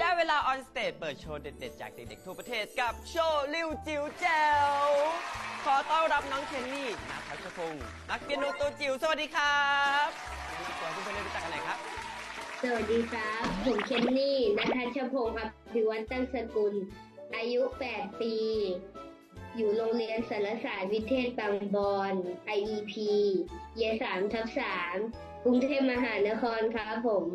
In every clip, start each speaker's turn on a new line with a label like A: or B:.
A: ได้เวลาออนสเตจเปิดโชว์เด็ด ๆ จากเด็ก ๆ ทั่วประเทศกับโชว์ลิวจิ๋วแจ๋วขอต้อนรับน้องเคนนี่นาทัชพงศ์นักเปียโนตัวจิ๋วสวัสดีครับแนะนำตัวให้เพื่อนๆได้รู้จักกันหน่อยครับ
B: สวัสดีครับ ผมเคนนี่นัทชพงศ์อภิวัตตั้งสกุล อายุ 8 ปี อยู่โรงเรียนสารศาสตร์วิเทศบางบอน IEP เยสามทับสาม กรุงเทพมหานครครับผม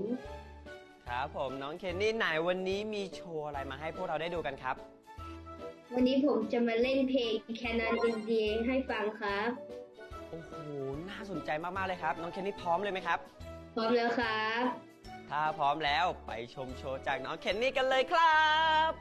A: ครับผมน้องเคนนี่ไหนวันนี้มีโชว์อะไรมาให้พวกเราได้ดูกันครับ
B: วันนี้ผมจะมาเล่นเพลง Canon in D ให้ฟังครับ
A: โอ้โห น่าสนใจมาก ๆ เลยครับ น้องเคนนี่พร้อมเลยไหมครับ
B: พร้อมแล้วครับ
A: ถ้าพร้อมแล้วไปชมโชว์จากน้องเคนนี่กันเลยครับ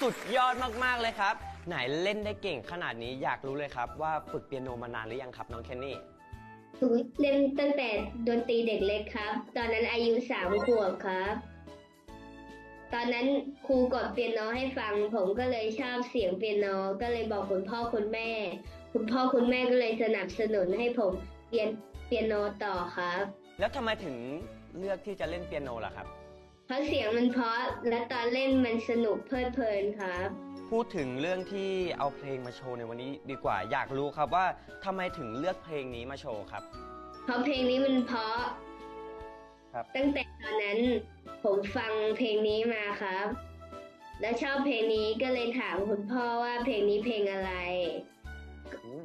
A: สุดยอดมากๆเลยครับ ไหนเล่นได้เก่งขนาดนี้อยากรู้เลยครับ ว่าฝึกเปียโนมานานหรือยังครับน้องเคนนี่
B: ผมเล่นตั้งแต่ดนตรีเด็กเล็กครับ ตอนนั้นอายุสามขวบครับ ตอนนั้นครูกดเปียโนให้ฟัง ผมก็เลยชอบเสียงเปียโนก็เลยบอกคุณพ่อคุณแม่ คุณพ่อคุณแม่ก็เลยสนับสนุนให้ผมเรียนเปียโนต่อครับ
A: แล้วทำไมถึงเลือกที่จะเล่นเปียโนล่ะครับ
B: เพราะเสียงมันเพราะและตอนเล่นมันสนุกเพลิดเพลินครับ
A: พูดถึงเรื่องที่เอาเพลงมาโชว์ในวันนี้ดีกว่าอยากรู้ครับว่าทำไมถึงเลือกเพลงนี้มาโชว์ครับ
B: เพราะเพลงนี้มันเพราะ
A: ครับ
B: ตั้งแต่ตอนนั้นผมฟังเพลงนี้มาครับ แล้วชอบเพลงนี้ก็เลยถามคุณพ่อว่าเพลงนี้เพลงอะไร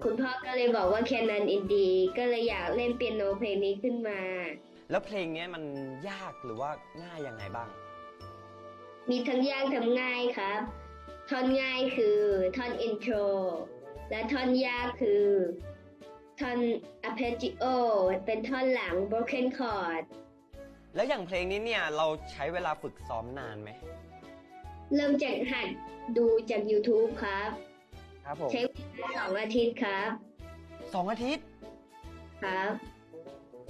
B: คุณพ่อก็เลยบอกว่าแคนันอินดี ก็เลยอยากเล่นเปียโนเพลงนี้ขึ้นมา
A: แล้วเพลงเนี้ยมันยากหรือว่าง่ายยังไงบ้าง
B: มีทั้งยากทั้งง่ายครับ ท่อนง่ายคือท่อนอินโทร และท่อนยากคือ ท่อน arpeggio เป็นท่อนหลัง broken chord
A: แล้วอย่างเพลงนี้เนี่ยเราใช้เวลาฝึกซ้อมนานไหม
B: เริ่มจากหัดดูจาก YouTube ครับ
A: ครับผม
B: ใช้เวลาสองอาทิตย์ครับ
A: สองอาทิตย์
B: ครับ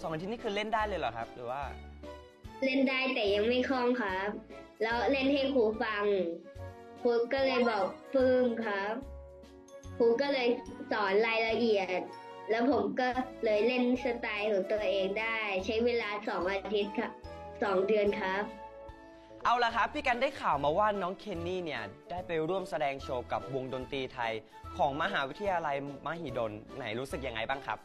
A: สองอาทิตย์นี่คือเล่นได้เลยเหรอครับ หรือว่า
B: เล่นได้แต่ยังไม่คล่องครับ แล้วเล่นให้ครูฟังครูก็เลยบอกปลื้มครับครูก็เลยสอนรายละเอียด แล้วผมก็เลยเล่นสไตล์ของตัวเองได้ ใช้เวลาสองอาทิตย์ครับสองเดือนครับ
A: เอาละครับ พี่กันได้ข่าวมาว่าน้องเคนนี่เนี่ย ได้ไปร่วมแสดงโชว์กับวงดนตรีไทยของมหาวิทยาลัยมหิดลไหนรู้สึกยังไงบ้างครับ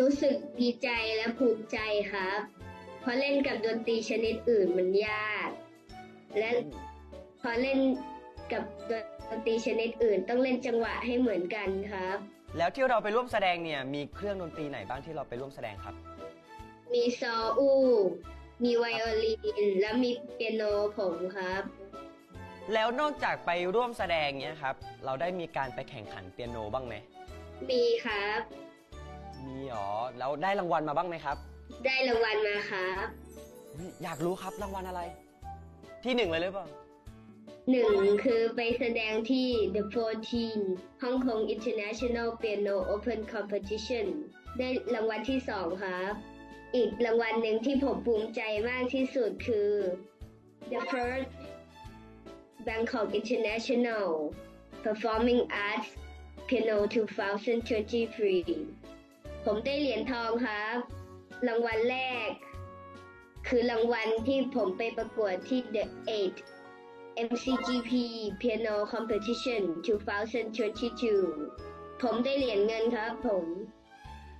B: รู้สึกดีใจและภูมิใจครับ เพราะเล่นกับดนตรีชนิดอื่นมันยาก และพอเล่นกับดนตรีชนิดอื่น ต้องเล่นจังหวะให้เหมือนกันครับ
A: แล้วที่เราไปร่วมแสดงเนี่ยมีเครื่องดนตรีไหนบ้างที่เราไปร่วมแสดงครับ
B: มีซออู้มีไวโอลิน และมีเปียโนผมครับ
A: แล้วนอกจากไปร่วมแสดงเนี่ยครับ เราได้มีการไปแข่งขันเปียโนบ้างไหม
B: มีครับ
A: มีหรอแล้วได้รางวัลมาบ้างไหมครับ
B: ได้รางวัลมาครับ
A: อุ๊ยอยากรู้ครับรางวัลอะไร ที่หนึ่งเลยหรือเปล่า
B: หนึ่งคือไปแสดงที่ The 14 Hong Kong International Piano Open Competition ได้รางวัลที่สองครับ อีกรางวัลหนึ่งที่ผมภูมิใจมากที่สุดคือ The First Bangkok International Performing Arts Piano 2023 ผมได้เหรียญทองครับ รางวัลแรก คือรางวัลที่ผมไปประกวดที่ The 8 MCGP Piano Competition 2022 ผมได้เหรียญเงินครับผม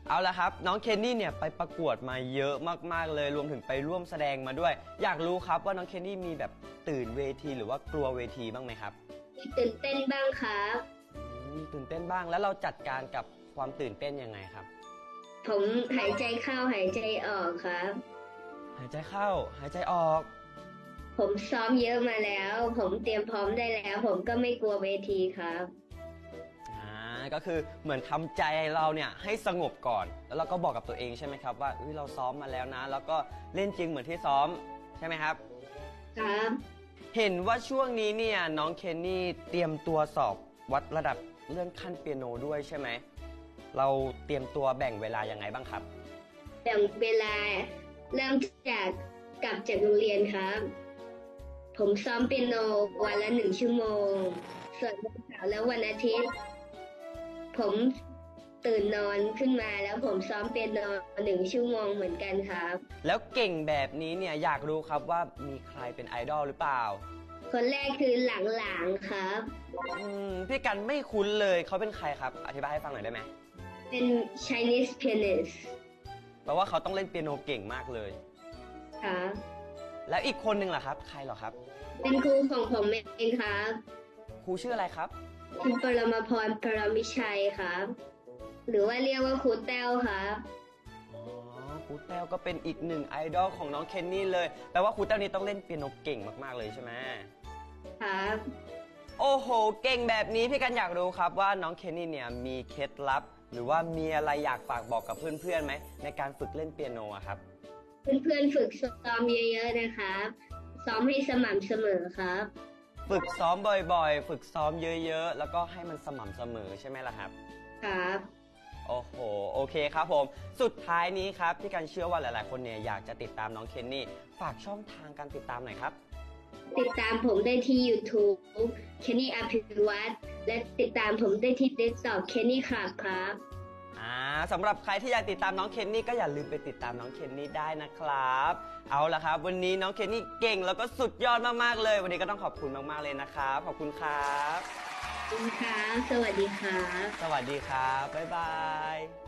A: เอาละครับ น้องเคนนี่เนี่ยไปประกวดมาเยอะมากๆ เลยรวมถึงไปร่วมแสดงมาด้วย อยากรู้ครับว่าน้องเคนนี่มีแบบตื่นเวทีหรือว่ากลัวเวทีบ้างไหมครับ
B: มีตื่นเต้นบ้างครับ
A: อืมตื่นเต้นบ้างแล้วเราจัดการกับความตื่นเต้นยังไงครับ
B: ผมหายใจเข้าหายใจออกครับ
A: หายใจเข้า หายใจออก
B: ผมซ้อมเยอะมาแล้ว ผมเตรียมพร้อมได้แล้ว ผมก็ไม่กลัวเวทีครับ
A: อ่า ก็คือเหมือนทำใจเราเนี่ยให้สงบก่อน แล้วเราก็บอกกับตัวเองใช่ไหมครับ ว่าอุ๊ยเราซ้อมมาแล้วนะ แล้วก็เล่นจริงเหมือนที่ซ้อมใช่ไหมครับ
B: ครับ
A: เห็นว่าช่วงนี้เนี่ยน้องเคนนี่เตรียมตัวสอบวัดระดับเลื่อนขั้นเปียโนด้วยใช่ไหม เราเตรียมตัวแบ่งเวลายังไงบ้างครับ
B: แบ่งเวลาเริ่มจากกลับจากโรงเรียนครับ ผมซ้อมเปียโนวันละหนึ่งชั่วโมง ส่วนวันเสาร์และวันอาทิตย์ ผมตื่นนอนขึ้นมาแล้วผมซ้อมเปียโนหนึ่งชั่วโมงเหมือนกันครับ
A: แล้วเก่งแบบนี้เนี่ยอยากรู้ครับว่ามีใครเป็นไอดอลหรือเปล่า
B: คนแรกคือหลังๆครับ
A: อืมพี่กันไม่คุ้นเลยเขาเป็นใครครับ อธิบายให้ฟังหน่อยได้ไหม
B: เป็น Chinese pianist
A: แปลว่าเขาต้องเล่นเปียโนเก่งมากเลย
B: ครับ
A: แล้วอีกคนหนึ่งล่ะครับ ใครเหรอครับ
B: เป็นครูของผมเองครับ
A: ครูชื่ออะไรครับ
B: คุณปรมาพรปรมิชัยครับ หรือว่าเรียกว่าครูแต้วครับ
A: อ๋อครูแต้วก็เป็นอีกหนึ่งไอดอลของน้องเคนนี่เลย แปลว่าครูแต้วนี่ต้องเล่นเปียโนเก่งมากๆเลยใช่ไหม
B: ครับ
A: โอ้โห เก่งแบบนี้พี่กันอยากรู้ครับว่าน้องเคนนี่เนี่ยมีเคล็ดลับ หรือว่ามีอะไรอยากฝากบอกกับเพื่อนๆไหมในการฝึกเล่นเปียโนอะครับ
B: เพื่อนๆฝึกซ้อมเยอะๆนะครับ ซ้อมให้สม่ำเสมอครับ
A: ฝึกซ้อมบ่อยๆ ฝึกซ้อมเยอะๆ แล้วก็ให้มันสม่ำเสมอใช่ไหมล่ะครับ
B: ครับ
A: โอ้โห โอเคครับผม สุดท้ายนี้ครับพี่กันเชื่อว่าหลายๆ คนเนี่ยอยากจะติดตามน้องเคนนี่ ฝากช่องทางการติดตามหน่อยครับ
B: ติดตามผมได้ที่ YouTube เคนนี่อภิวัตและติดตามผมได้ที่ TikTok เคนนี่ครับครับ
A: อ่าสำหรับใครที่อยากติดตามน้องเคนนี่ก็อย่าลืมไปติดตามน้องเคนนี่ได้นะครับ เอาละครับ วันนี้น้องเคนนี่เก่งแล้วก็สุดยอดมากๆเลย วันนี้ก็ต้องขอบคุณมากๆเลยนะครับขอบคุณครับ
B: ขอบคุณครับ สวัสดีครับ
A: สวัสดีครับบ๊ายบาย